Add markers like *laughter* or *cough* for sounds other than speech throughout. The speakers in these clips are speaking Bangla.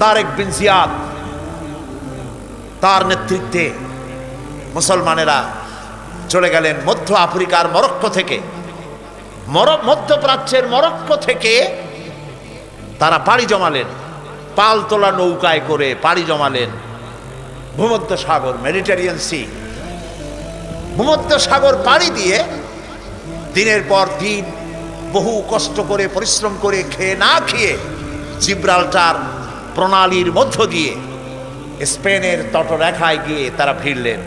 তারেক বিন জিয়াদ, তার নেতৃত্বে মুসলমানেরা চলে গেলেন মধ্য আফ্রিকার মরক্কো থেকে। মধ্যপ্রাচ্যের মরক্কো থেকে তারা পাড়ি জমালেন পাল তোলা নৌকায় করে পাড়ি জমালেন। ভূমধ্য সাগর, মেডিটেরিয়ান সি। ভূমধ্য সাগর পাড়ি দিয়ে দিনের পর দিন বহু কষ্ট করে, পরিশ্রম করে, খেয়ে না খেয়ে জিব্রাল্টার প্রণালীর মধ্য দিয়ে স্পেনের তটরেখায় গিয়ে তারা ফিরলেন।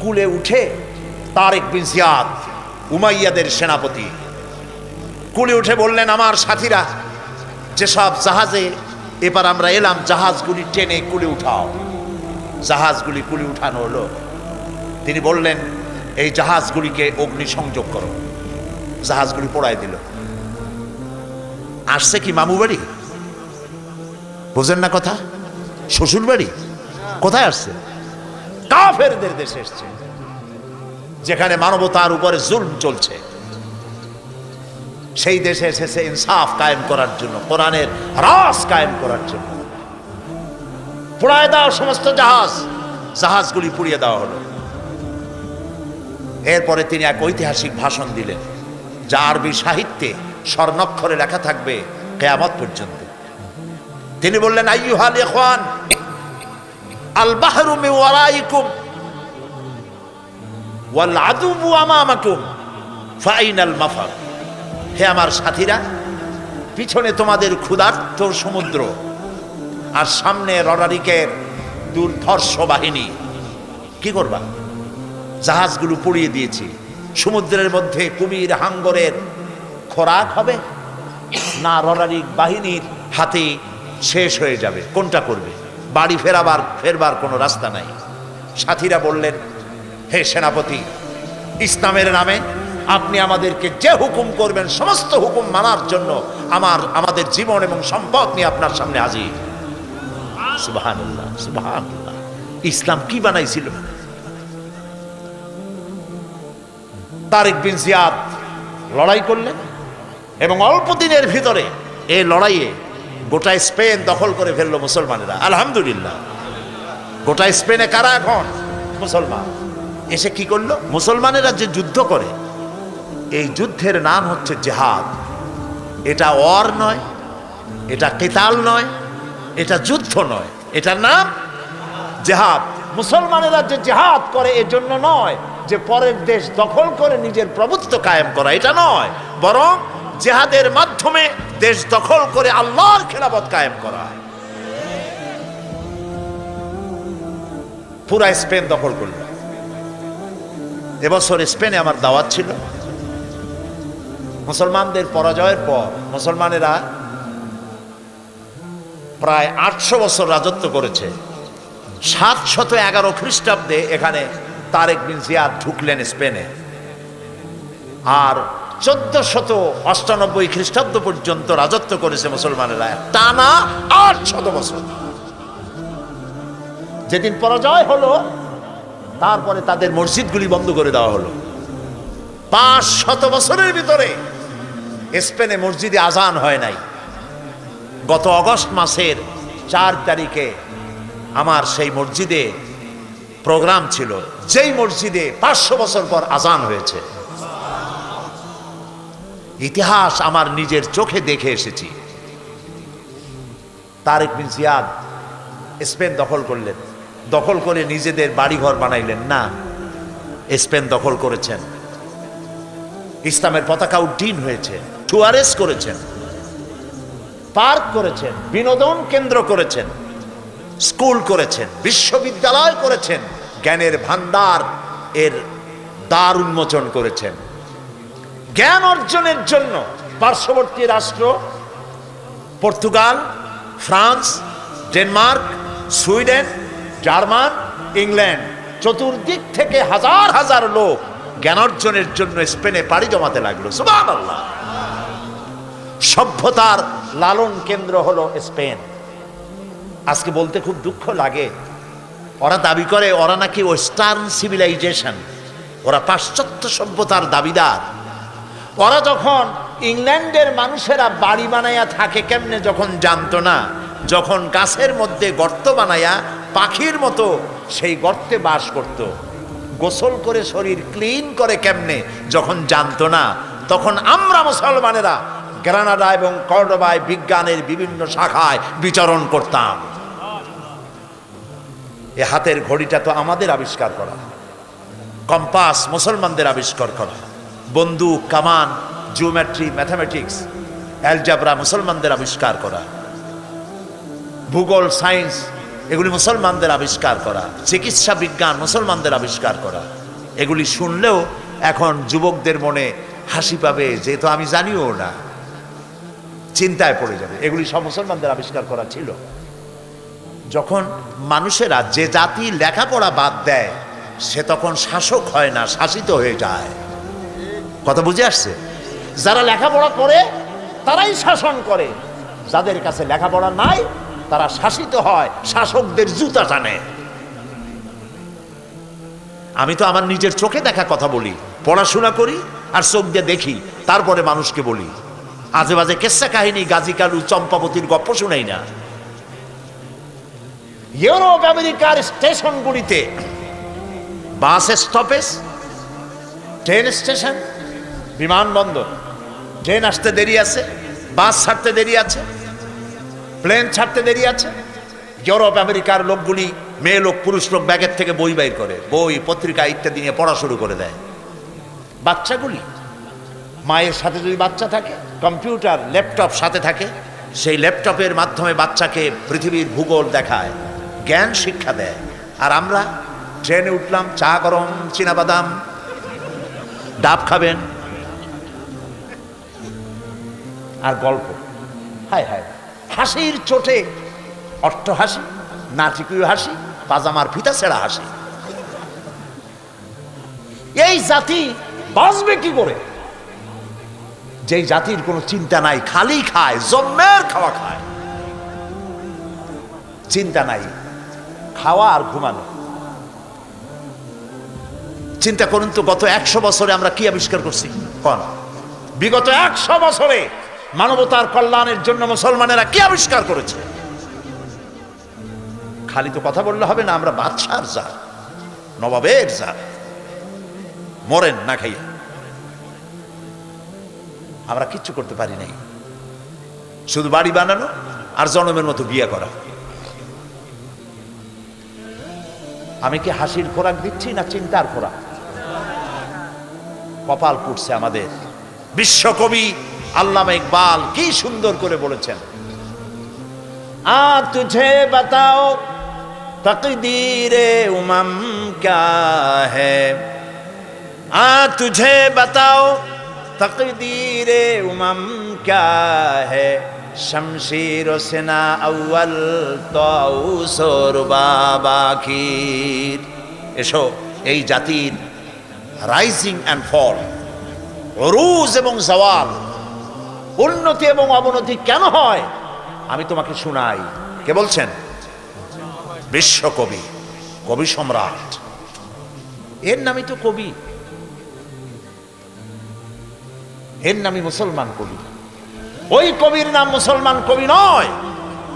কুলে উঠে তারেক বিন জিয়াদ, উমাইয়াদের সেনাপতি, কুলে উঠে বললেন, আমার সাথীরা, যেসব জাহাজে এবার আমরা এলাম, জাহাজগুলি টেনে কুলে উঠাও। জাহাজগুলি কুলে উঠানো হলো। তিনি বললেন, এই জাহাজগুলিকে অগ্নি সংযোগ করো। জাহাজগুলি পোড়ায় দিল। আসছে কি মামু বাড়ি? বোঝেন না কথা? শ্বশুর বাড়ি? কোথায় আসছে? কাফেরদের দেশে এসছে, যেখানে মানবতার উপরে জুলম চলছে। সেই দেশে এসেছে ইনসাফ কায়েম করার জন্য, কোরআনের রাস কায়েম করার জন্য। পোড়ায় দেওয়া সমস্ত জাহাজ, জাহাজগুলি পুড়িয়ে দেওয়া হলো। এরপরে তিনি এক ঐতিহাসিক ভাষণ দিলেন, যা আরবি সাহিত্যে স্বর্ণক্ষরে লেখা থাকবে কেয়ামত পর্যন্ত। তিনি বললেন আইয়ুহাল ইখওয়ান আল বাহরু ওয়ারাইকুম ওয়াল আদুবু আমামাকুম, ফাইনাল মাফার হে আমার সাথীরা, পিছনে তোমাদের ক্ষুধার্ত সমুদ্র আর সামনে রডারিকের দুর্ধর্ষ বাহিনী। কি করবা? জাহাজগুলো পুড়িয়ে দিয়েছি। সমুদ্রের মধ্যে কুমির হাঙ্গরের খোরাক হবে, না রডারিক বাহিনীর হাতে শেষ হয়ে যাবে। কোনটা করবে? বাড়ি ফেরাবার, ফেরবার কোনো রাস্তা নাই। সাথীরা বললেন, হে সেনাপতি, ইসলামের নামে আপনি আমাদেরকে যে হুকুম করবেন, সমস্ত হুকুম মানার জন্য আমার, আমাদের জীবন এবং সম্পদ নিয়ে আপনার সামনে হাজির। ইসলাম কি বানাইছিল? তারেক বিন জিয়াদ লড়াই করলেন। এবং অল্প দিনের ভিতরে এই লড়াইয়ে গোটা স্পেন দখল করে ফেলল মুসলমানেরা। আলহামদুলিল্লাহ। গোটা স্পেনে কারা এখন মুসলমান। এসে কি করল? মুসলমানেরা যে যুদ্ধ করে, এই যুদ্ধের নাম হচ্ছে জেহাদ। এটা অর নয়, এটা কেতাল নয়, এটা যুদ্ধ নয়। এটার নাম জেহাদ। মুসলমানেরা যে জেহাদ করে এজন্য নয় যে পরের দেশ দখল করে নিজের প্রভুত্ব কায়েম করা, এটা নয়। বরং জেহাদের মাধ্যমে দেশ দখল করে আল্লাহর খেলাবত কায়েম করা পুরা স্পেন দখল করল। এবছর স্পেনে আমার দাওয়াত ছিল। মুসলমানদের পরাজয়ের পর মুসলমানেরা প্রায় আটশো বছর রাজত্ব করেছে। সাতশত এগারো খ্রিস্টাব্দে এখানে তারেক বিন জিয়াদ ঢুকলেন স্পেনে। আর চোদ্দ শত অষ্টানব্বই খ্রিস্টাব্দ পর্যন্ত রাজত্ব করেছে মুসলমানেরা। টানা আট শত বছর। যেদিন পরাজয় হলো, তারপরে তাদের মসজিদগুলি বন্ধ করে দেওয়া হলো। পাঁচ শত বছরের ভিতরে স্পেনে মসজিদে আজান হয় নাই। গত অগস্ট মাসের চার তারিখে আমার সেই মসজিদে প্রোগ্রাম ছিল, যেই মসজিদে পাঁচশো বছর পর আজান হয়েছে। ইতিহাস আমার নিজের চোখে দেখে এসেছি। তারেক বিন জিয়াদ স্পেন দখল করলেন। দখল করে নিজেদের বাড়িঘর বানাইলেন। না, স্পেন দখল করেছেন। ইসলামের পতাকা উড্ডীন হয়েছে, টুয়ারেস করেছেন, পার্ক করেছেন, বিনোদন কেন্দ্র করেছেন, স্কুল করেছেন, বিশ্ববিদ্যালয় করেছেন, জ্ঞানের ভান্ডার এর দ্বার উন্মোচন করেছেন। জ্ঞান অর্জনের জন্য পার্শ্ববর্তী রাষ্ট্র, Portugal, France, Denmark, Sweden, German, England. চতুর্দিক থেকে হাজার হাজার লোক জ্ঞান অর্জনের জন্য স্পেনে পাড়ি জমাতে লাগল। সুবহানাল্লাহ। সভ্যতার লালন কেন্দ্র হলো স্পেন। আজকে বলতে খুব দুঃখ লাগে। ওরা দাবি করে, ওরা নাকি ওয়েস্টার্ন সিভিলাইজেশন ওরা পাশ্চাত্য সভ্যতার দাবিদার। ওরা যখন ইংল্যান্ডের মানুষেরা বাড়ি বানাইয়া থাকে, কেমনে যখন জানতো না? যখন গাছের মধ্যে গর্ত বানাইয়া পাখির মতো সেই গর্তে বাস করত। গোসল করে শরীর ক্লিন করে কেমনে? যখন জানতো না, তখন আমরা মুসলমানেরা গ্রানাডা এবং কর্ডবায় বিজ্ঞানের বিভিন্ন শাখায় বিচরণ করতাম। এ হাতের ঘড়িটা তো আমাদের আবিষ্কার করা। কম্পাস মুসলমানদের আবিষ্কার করা। বন্দুক কামান জিওমেট্রি ম্যাথামেটিক্স অ্যালজাবরা মুসলমানদের আবিষ্কার করা। ভূগোল সায়েন্স এগুলি মুসলমানদের আবিষ্কার করা। চিকিৎসা বিজ্ঞান মুসলমানদের আবিষ্কার করা। এগুলি শুনলেও এখন যুবকদের মনে হাসি পাবে যেহেতু আমি জানিও না। চিন্তায় পড়ে যাবে। এগুলি সব মুসলমানদের আবিষ্কার করা ছিল। যখন মানুষেরা যে জাতি লেখাপড়া বাদ দেয়, সে তখন শাসক হয় না, শাসিত হয়ে যায়। কথা বুঝে আসছে? যারা লেখাপড়া করে, তারাই শাসন করে। যাদের কাছে লেখাপড়া নাই, তারা শাসিত হয়, শাসকদের জুতা টানে। আমি তো আমার নিজের চোখে দেখা কথা বলি, পড়াশোনা করি আর চোখ দিয়ে দেখি, তারপরে মানুষকে বলি। আজে বাজে কেসা কাহিনী, গাজী কালু, চম্পাবতীর গপ্প শুনাই না। ইউরোপ, আমেরিকার স্টেশনগুলিতে বাস স্টপেজ, ট্রেন স্টেশন বিমানবন্দর। ট্রেন আসতে দেরি আছে, বাস ছাড়তে দেরি আছে, প্লেন ছাড়তে দেরি আছে। ইউরোপ, আমেরিকার লোকগুলি, মেয়ে লোক, পুরুষ লোক ব্যাগের থেকে বই বাইর করে, বই, পত্রিকা ইত্যাদি নিয়ে পড়া শুরু করে দেয়। বাচ্চাগুলি, মায়ের সাথে যদি বাচ্চা থাকে, কম্পিউটার, ল্যাপটপ সাথে থাকে, সেই ল্যাপটপের মাধ্যমে বাচ্চাকে পৃথিবীর ভূগোল দেখায়, জ্ঞান শিক্ষা দেয়। আর আমরা, ট্রেনে উঠলাম, চা গরম বাদাম, ডাব খাবেন আর গল্প। হায় হায়। হাসির চোটে অট্ট হাসি নাটিকুয় হাসি, পাজামার ফিতা ছেঁড়া হাসি। এই জাতি বাঁচবে কি করে? যেই জাতির কোনো চিন্তা নাই, খালি খায় জন্মের খাওয়া খায়। চিন্তা নাই, খাওয়া আর ঘুমানো। চিন্তা করুন তো, গত একশো বছরে আমরা কি আবিষ্কার করছি? কন? বিগত একশো বছরে মানবতার কল্যাণের জন্য মুসলমানেরা কি আবিষ্কার করেছে? খালি তো কথা বললে হবে না, আমরা বাদশার যা নবাবের যা মরেন না খাইয়া। আমরা কিচ্ছু করতে পারি নাই। শুধু বাড়ি বানানো আর জনমের মতো বিয়ে করা। আমি কি হাসির খোরাক দিচ্ছি না চিন্তার খোরাক? কপাল পুড়ছে আমাদের। বিশ্বকবি আল্লামা ইকবাল কি সুন্দর করে বলেছেন। আ তুঝে বাতাও তকদীরে উমম ক্যা হ্যায় আ তুঝে বাতাও তকদীরে উমম ক্যা হ্যায় শমশির সেনা আউ্ল তৌসর বাবাখির এসো, এই জাতির রাইজিং অ্যান্ড ফল রুজ এবং জওয়াল উন্নতি এবং অবনতি কেন হয়? আমি তোমাকে শুনাই। কে বলছেন? বিশ্বকবি, কবি সম্রাট। এর নামই তো কবি। এর নামই মুসলমান কবি। ওই কবির নাম মুসলমান কবি নয়।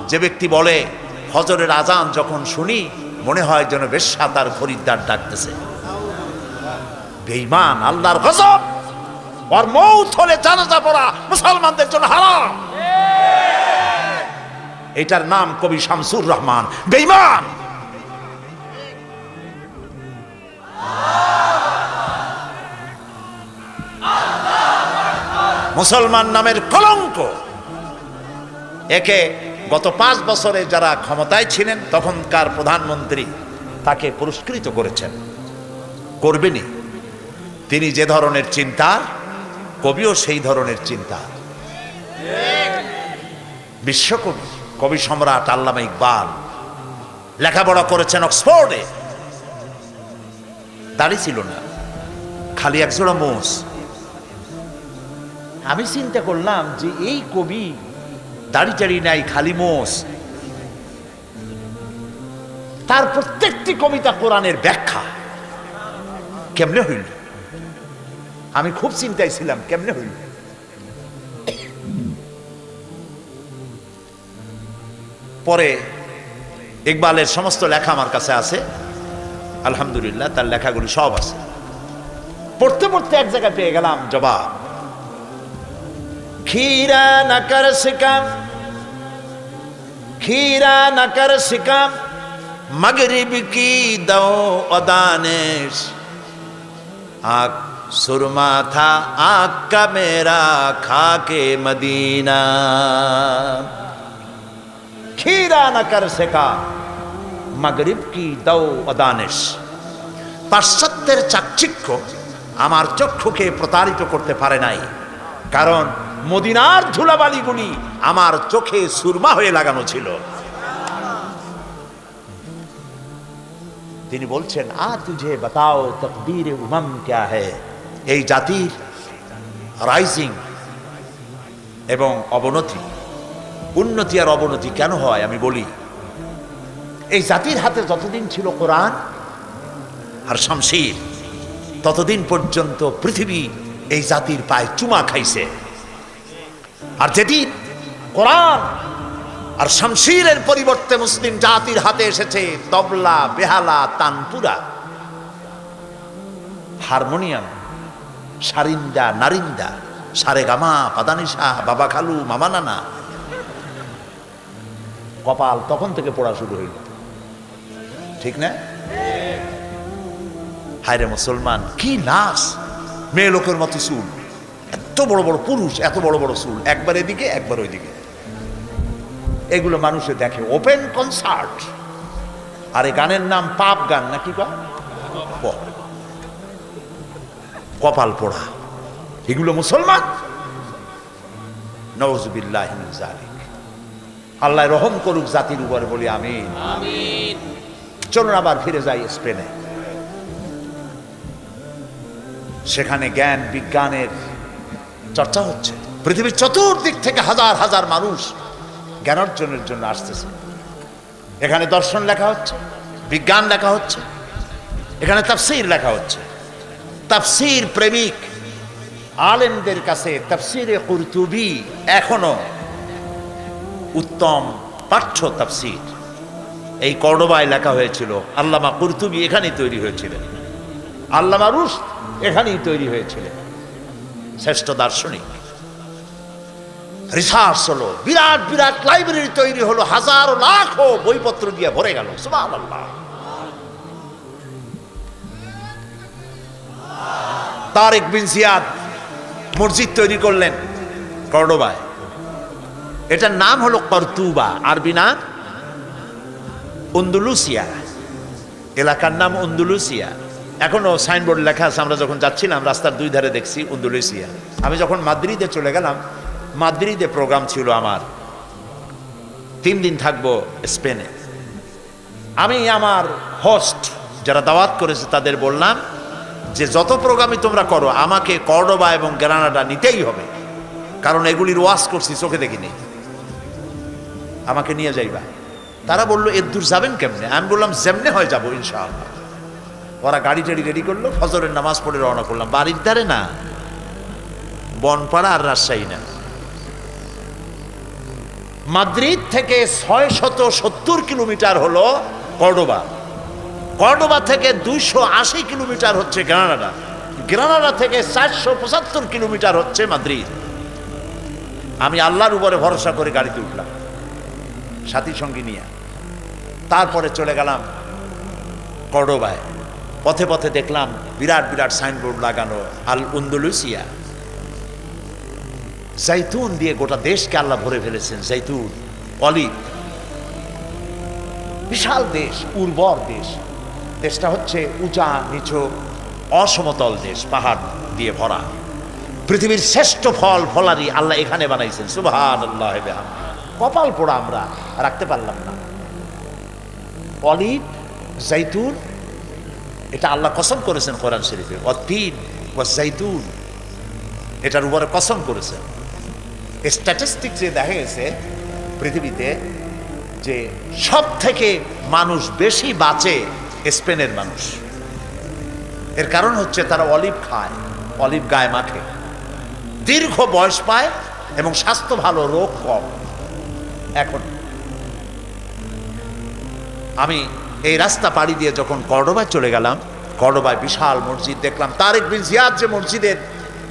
যে ব্যক্তি বলে হজরের আজান যখন শুনি, মনে হয় যেন বেশ্যা তার খরিদ্দার ডাকতেছে। বেঈমান, আল্লাহর গজব! ওর মৌত হলে জানাজা পড়া মুসলমানদের জন্য হারাম। এটার নাম কবি শামসুর রহমান। বেঈমান! মুসলমান নামের কলঙ্ক। একে গত পাঁচ বছরে যারা ক্ষমতায় ছিলেন, তখনকার প্রধানমন্ত্রী তাকে পুরস্কৃত করেছেন। করবেনি তিনি যে ধরনের চিন্তা কবিও সেই ধরনের চিন্তা। বিশ্বকবি, কবি সম্রাট আল্লামা ইকবাল, লেখাপড়া করেছেন অক্সফোর্ডে। দাড়ি ছিল না, খালি একজোড়া মোষ। আমি চিন্তা করলাম যে এই কবি দাড়ি টাড়ি নাই, খালি মোষ। তার প্রত্যেকটি কবিতা কোরআনের ব্যাখ্যা। কেমনে হইল? আমি খুব চিন্তায় ছিলাম, কেমনে হইল? পরে ইকবালের সমস্ত লেখা আমার কাছে আছে। আলহামদুলিল্লাহ, তার লেখাগুলি সব আছে। পড়তে পড়তে এক জায়গায় পেয়ে গেলাম, জবাব। খিরা নাকার শিকাম খিরা নাকার শিকাম মগরিব কি দাও অদানেশ। আক सुरमा था आक का मेरा खाके मदीना खीरा न कर सिका मगरिब की दो अदानिश পাশ্চাত্যের চাকচিক্য আমার চক্ষুকে প্রতারিত করতে পারে নাই কারণ মদিনার ধুলাবালিগুলি আমার চোখে সুরমা হয়ে লাগানো ছিল তিনি বলছেন আ তুঝে বাতাও তকবীর উমম ক্যা হে এই জাতির রাইজিং এবং অবনতি। উন্নতি আর অবনতি কেন হয় আমি বলি, এই জাতির হাতে যতদিন ছিল কোরআন আর শামশির ততদিন পর্যন্ত পৃথিবী এই জাতির পায়ে চুমা খাইছে। আর যেদিন কোরআন আর শামশিরের পরিবর্তে মুসলিম জাতির হাতে এসেছে, তবলা, বেহালা তানপুরা হারমোনিয়াম সারিন্দা নারিন্দা, সারে গামা পাদানিসা, বাবা খালু, মামা নানা। কপাল তখন থেকে পড়া শুরু হইল। ঠিক না? হায়রে মুসলমান, কি নাচ মেয়ে লোকের মতো চুল। এত বড় বড় পুরুষ, এত বড় বড় চুল। একবার এদিকে, একবার ওইদিকে। এগুলো মানুষে দেখে ওপেন কনসার্ট আর এই গানের নাম পাপ গান, নাকি কা প- কপাল পোড়া। এগুলো মুসলমান? নওয়াজবিল্লাহ আল্লাহ রহম করুক জাতির উপর বলি আমি চলুন আবার ফিরে যাই স্পেনে। সেখানে জ্ঞান বিজ্ঞানের চর্চা হচ্ছে। পৃথিবীর চতুর্দিক থেকে হাজার হাজার মানুষ জ্ঞান অর্জনের জন্য আসতেছে। এখানে দর্শন লেখা হচ্ছে বিজ্ঞান লেখা হচ্ছে এখানে তাফসির লেখা হচ্ছে। তাফসির প্রেমিক আলেমদের কাছে তাফসিরে কুরতুবি এখনও উত্তম পাঠ্য তাফসির। এই কর্ডোবায় লেখা হয়েছিল, আল্লামা কুরতুবি এখানেই তৈরি হয়েছিলেন। আল্লামা রুশ এখানেই তৈরি হয়েছিলেন। শ্রেষ্ঠ দার্শনিক। রিসার্চ হলো, বিরাট বিরাট লাইব্রেরি তৈরি হলো, হাজারো লাখো বইপত্র দিয়ে ভরে গেল। সুবহানাল্লাহ। তারেক বিন জিয়াদ মসজিদ তৈরি করলেন কর্ডোবায়। এটার নাম হলো কর্তুবা, আরবি নাম উন্দুলুসিয়া এলাকার নাম উন্দুলুসিয়া এখনও সাইনবোর্ড লেখা আছে, আমরা যখন যাচ্ছিলাম, রাস্তার দুই ধারে দেখছি উন্দুলুসিয়া আমি যখন মাদ্রিদে চলে গেলাম, মাদ্রিদে প্রোগ্রাম ছিল আমার। তিন দিন থাকব স্পেনে। আমি আমার হোস্ট, যারা দাওয়াত করেছে তাদের বললাম যে যত প্রোগ্রামই তোমরা করো, আমাকে কর্ডোবা এবং গ্রানাডা নিতেই হবে। কারণ এগুলির ওয়াশ করছি, চোখে দেখিনি আমাকে নিয়ে যাইবা। তারা বলল এর দূর যাবেন কেমনে? আমি বললাম, যেমনে হয় যাব, ইনশাআল্লাহ। ওরা গাড়ি টাড়ি রেডি করল, ফজরের নামাজ পড়ে রওনা করলাম। বাড়ির ধারে না, বনপাড়া আর রাজশাহী না। মাদ্রিদ থেকে ছয় শত সত্তর কিলোমিটার হলো কর্ডোবা। কর্ডোবা থেকে দুইশো আশি কিলোমিটার হচ্ছে গ্রানাডা। গ্রানাডা থেকে চারশো পঁচাত্তর কিলোমিটার হচ্ছে মাদ্রিদ। আমি আল্লাহর উপরে ভরসা করে গাড়িতে উঠলাম, সাথী সঙ্গী নিয়ে। তারপরে চলে গেলাম কর্ডোবায় পথে পথে দেখলাম বিরাট বিরাট সাইনবোর্ড লাগানো আল উন্দুলুসিয়া। জাইতুন দিয়ে গোটা দেশকে আল্লাহ ভরে ফেলেছেন জাইতুন অলিভ বিশাল দেশ, উর্বর দেশ। দেশটা হচ্ছে উঁচা, নিচু, অসমতল দেশ, পাহাড় দিয়ে ভরা। পৃথিবীর শ্রেষ্ঠ ফল ফলারি আল্লাহ এখানে বানাইছেন সুবাহান আল্লাহ কপাল পোড়া আমরা, রাখতে পারলাম না। অলিভ জাইতুন এটা আল্লাহ কসম করেছেন কোরআন শরীফে অতীন ও জাইতুন এটার উপরে কসম করেছেন। স্ট্যাটিস্টিক যে দেখা গেছে, পৃথিবীতে যে সব থেকে মানুষ বেশি বাঁচে স্পেনের মানুষ। এর কারণ হচ্ছে তারা অলিভ খায়, অলিভ গায়ে মাখে। দীর্ঘ বয়স পায় এবং স্বাস্থ্য ভালো, রোগ কম। এখন আমি এই রাস্তা পাড়ি দিয়ে যখন কর্ডোবায় চলে গেলাম, কর্ডোবায় বিশাল মসজিদ দেখলাম। তারেক বিন জিয়াদ যে মসজিদের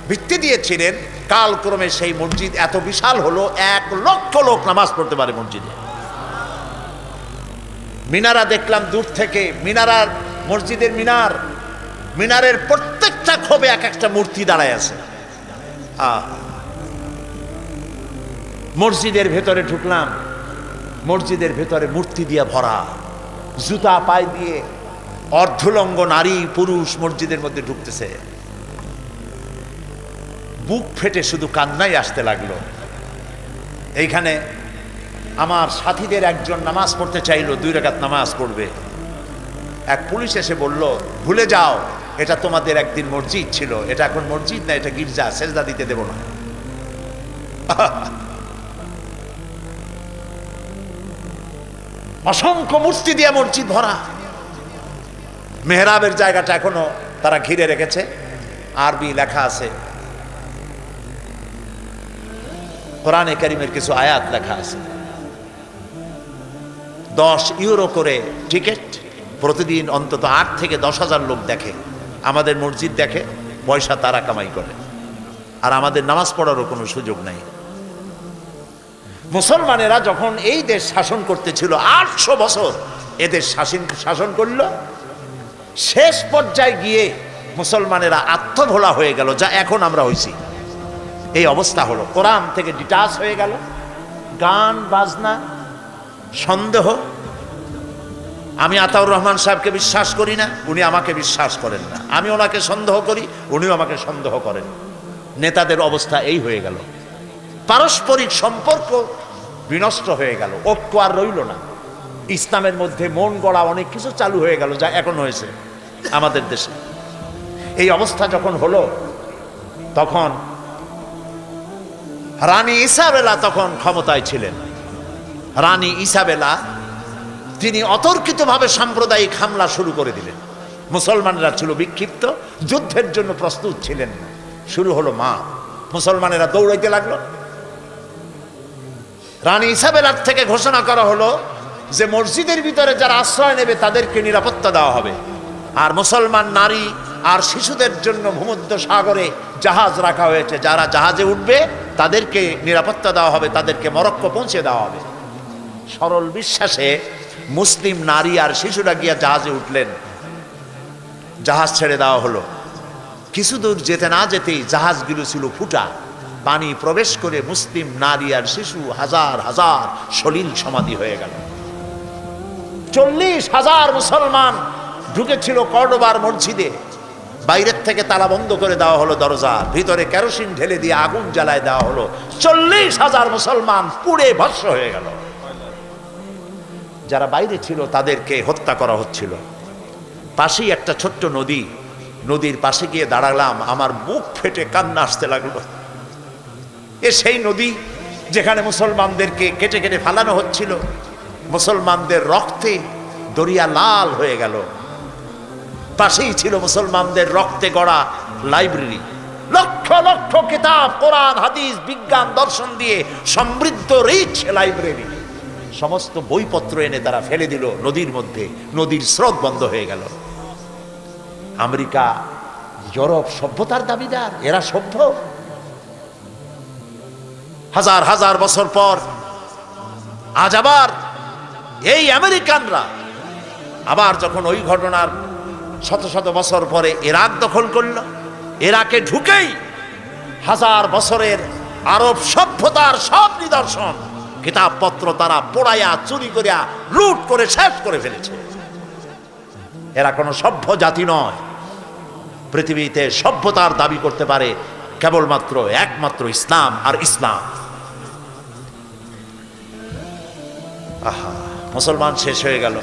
ভিত্তি দিয়েছিলেন, কালক্রমে সেই মসজিদ এত বিশাল হলো, এক লক্ষ লোক নামাজ পড়তে পারে মসজিদে। মিনারা দেখলাম দূর থেকে মিনারার মসজিদের মিনার। মিনারের প্রত্যেকটা ক্ষোভে এক একটা মূর্তি দাঁড়ায় আছে। মসজিদের ভেতরে ঢুকলাম, মসজিদের ভেতরে মূর্তি দিয়ে ভরা, জুতা পায়ে দিয়ে অর্ধলঙ্গ নারী পুরুষ মসজিদের মধ্যে ঢুকতেছে। বুক ফেটে শুধু কান্নাই আসতে লাগল। এইখানে আমার সাথীদের একজন নামাজ পড়তে চাইলো, দুই রেখাত নামাজ পড়বে। এক পুলিশ এসে বলল, ভুলে যাও, এটা তোমাদের একদিন মসজিদ ছিল। এটা এখন মসজিদ না, এটা গির্জা, সেজদা দিতে দেব না। *laughs* অসংখ্য মূর্তি দিয়ে মসজিদ ভরা। মেহরাবের জায়গাটা এখনও তারা ঘিরে রেখেছে। আরবি লেখা আছে। কোরআনে করিমের কিছু আয়াত লেখা আছে। দশ ইউরো করে টিকিট প্রতিদিন অন্তত আট থেকে দশ হাজার লোক দেখে। আমাদের মসজিদ দেখে, পয়সা তারা কামাই করে। আর আমাদের নামাজ পড়ারও কোনো সুযোগ নাই। মুসলমানেরা যখন এই দেশ শাসন করতেছিল, আটশো বছর এদের শাসন শাসন করল, শেষ পর্যায়ে গিয়ে মুসলমানেরা আত্মভোলা হয়ে গেল, যা এখন আমরা হয়েছি এই অবস্থা হলো। কোরআন থেকে ডিটাচ হয়ে গেল। গান, বাজনা সন্দেহ। আমি আতাউর রহমান সাহেবকে বিশ্বাস করি না, উনি আমাকে বিশ্বাস করেন না। আমি ওনাকে সন্দেহ করি, উনিও আমাকে সন্দেহ করেন। নেতাদের অবস্থা এই হয়ে গেল। পারস্পরিক সম্পর্ক বিনষ্ট হয়ে গেল। ঐক্য আর রইল না। ইসলামের মধ্যে মন গড়া অনেক কিছু চালু হয়ে গেল, যা এখন হয়েছে আমাদের দেশে। এই অবস্থা যখন হলো, তখন রানী ইসাবেলা তখন ক্ষমতায় ছিলেন। রানী ইসাবেলা, তিনি অতর্কিতভাবে সাম্প্রদায়িক হামলা শুরু করে দিলেন। মুসলমানরা ছিল বিক্ষিপ্ত, যুদ্ধের জন্য প্রস্তুত ছিলেন না। শুরু হলো মা। মুসলমানেরা দৌড়াইতে লাগল। রানী ইসাবেলার থেকে ঘোষণা করা হলো যে, মসজিদের ভিতরে যারা আশ্রয় নেবে, তাদেরকে নিরাপত্তা দেওয়া হবে। আর মুসলমান নারী আর শিশুদের জন্য ভূমধ্য সাগরে জাহাজ রাখা হয়েছে। যারা জাহাজে উঠবে, তাদেরকে নিরাপত্তা দেওয়া হবে, তাদেরকে মরক্কো পৌঁছে দেওয়া হবে। সরল বিশ্বাসে মুসলিম নারী আর শিশুরা গিয়া জাহাজে উঠলেন। জাহাজ ছেড়ে দেওয়া হলো। কিছু দূর যেতে না যেতেই জাহাজগুলো ছিল ফুটা। পানি প্রবেশ করে মুসলিম নারী আর শিশু হাজার হাজার সলিল সমাধি হয়ে গেল। চল্লিশ হাজার মুসলমান ঢুকেছিল কর্ডোবার মসজিদে। বাইরের থেকে তালা বন্ধ করে দেওয়া হলো দরজা, ভিতরে কেরোসিন ঢেলে দিয়ে আগুন জ্বালায় দেওয়া হলো। চল্লিশ হাজার মুসলমান পুড়ে ভস্য হয়ে গেল। যারা বাইরে ছিল তাদেরকে হত্যা করা হচ্ছিল। পাশেই একটা ছোট্ট নদী, নদীর পাশে গিয়ে দাঁড়ালাম, আমার বুক ফেটে কান্না আসতে লাগল। এ সেই নদী যেখানে মুসলমানদেরকে কেটে কেটে ফালানো হচ্ছিল। মুসলমানদের রক্তে দরিয়া লাল হয়ে গেল। পাশেই ছিল মুসলমানদের রক্তে গড়া লাইব্রেরি। লক্ষ লক্ষ কিতাব, কোরআন, হাদিস, বিজ্ঞান, দর্শন দিয়ে সমৃদ্ধ রিচ লাইব্রেরি সমস্ত বইপত্র এনে তারা ফেলে দিল নদীর মধ্যে। নদীর স্রোত বন্ধ হয়ে গেল। আমেরিকা, ইউরোপ সভ্যতার দাবিদার, এরা সভ্য। হাজার হাজার বছর পর আজ আবার এই আমেরিকানরা আবার যখন ওই ঘটনার শত শত বছর পরে ইরাক দখল করল, ইরাকে ঢুকেই হাজার বছরের আরব সভ্যতার সব নিদর্শন কিতাবপত্র তারা পোড়াইয়া, চুরি করিয়া, লুট করে, শেষ করে ফেলেছে। এরা কোনো সভ্য জাতি নয়। পৃথিবীতে সভ্যতার দাবি করতে পারে কেবলমাত্র একমাত্র ইসলাম আর ইসলাম। আহা, মুসলমান শেষ হয়ে গেল।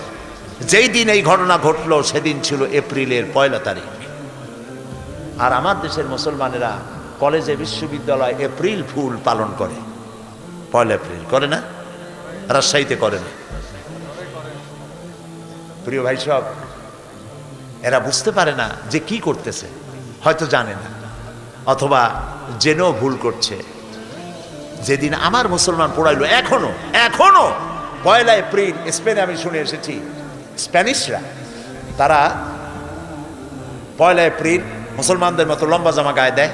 যেই দিন এই ঘটনা ঘটলো, সেদিন ছিল এপ্রিলের পয়লা তারিখ। আর আমার দেশের মুসলমানেরা কলেজে, বিশ্ববিদ্যালয় এপ্রিল ফুল পালন করে। পয়লা এপ্রিল, করে না? রাজশাহীতে করে না। প্রিয় ভাই সব, এরা বুঝতে পারে না যে কি করতেছে, হয়তো জানে না, অথবা জেনেও ভুল করছে। যেদিন আমার মুসলমান পড়াইলো, এখনও এখনও পয়লা এপ্রিল, স্পেনে আমি শুনে এসেছি, স্প্যানিশরা, তারা পয়লা এপ্রিল মুসলমানদের মতো লম্বা জামা গায়ে দেয়,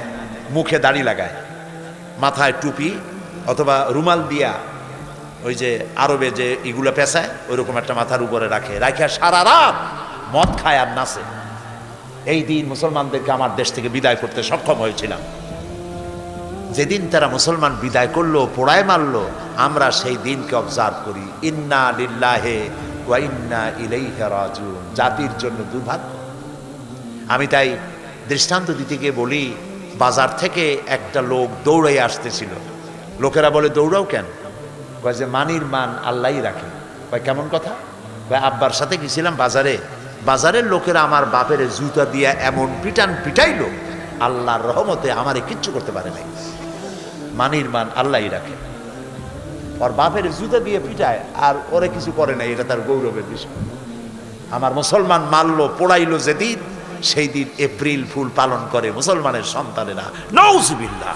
মুখে দাড়ি লাগায়, মাথায় টুপি অথবা রুমাল দিয়া ওই যে আরবে যে এগুলো পেঁচায়, ওইরকম একটা মাথার উপরে রাখে। রাখিয়া সারা রাত মদ খায় আর নাচে। এই দিন মুসলমানদেরকে আমার দেশ থেকে বিদায় করতে সক্ষম হয়েছিলাম। যেদিন তারা মুসলমান বিদায় করল, পোড়ায় মারলো, আমরা সেই দিনকে অবজার্ভ করি। ইন্না লিল্লাহে ওয়া ইন্না ইলাইহি জাতির জন্য দুর্ভাগ্য। আমি তাই দৃষ্টান্ত দিতে গিয়ে বলি, বাজার থেকে একটা লোক দৌড়ে আসতেছিল। লোকেরা বলে, দৌড়াও কেন? কয় যে, মানির মান আল্লাহই রাখে। কয়, কেমন কথা? কয়, আব্বার সাথে গেছিলাম বাজারে। বাজারের লোকেরা আমার বাপের জুতা দিয়া এমন পিটান পিটাইলো, আল্লাহর রহমতে আমারে কিচ্ছু করতে পারে নাই। মানির মান আল্লাহই রাখে। ওর বাপের জুতা দিয়ে পিটায়, আর ওরে কিছু করে নাই, এটা তার গৌরবের বিষয়। আমার মুসলমান মারলো, পোড়াইলো যেদিন, সেই দিন এপ্রিল ফুল পালন করে মুসলমানের সন্তানেরা। নৌজবিল্লাহ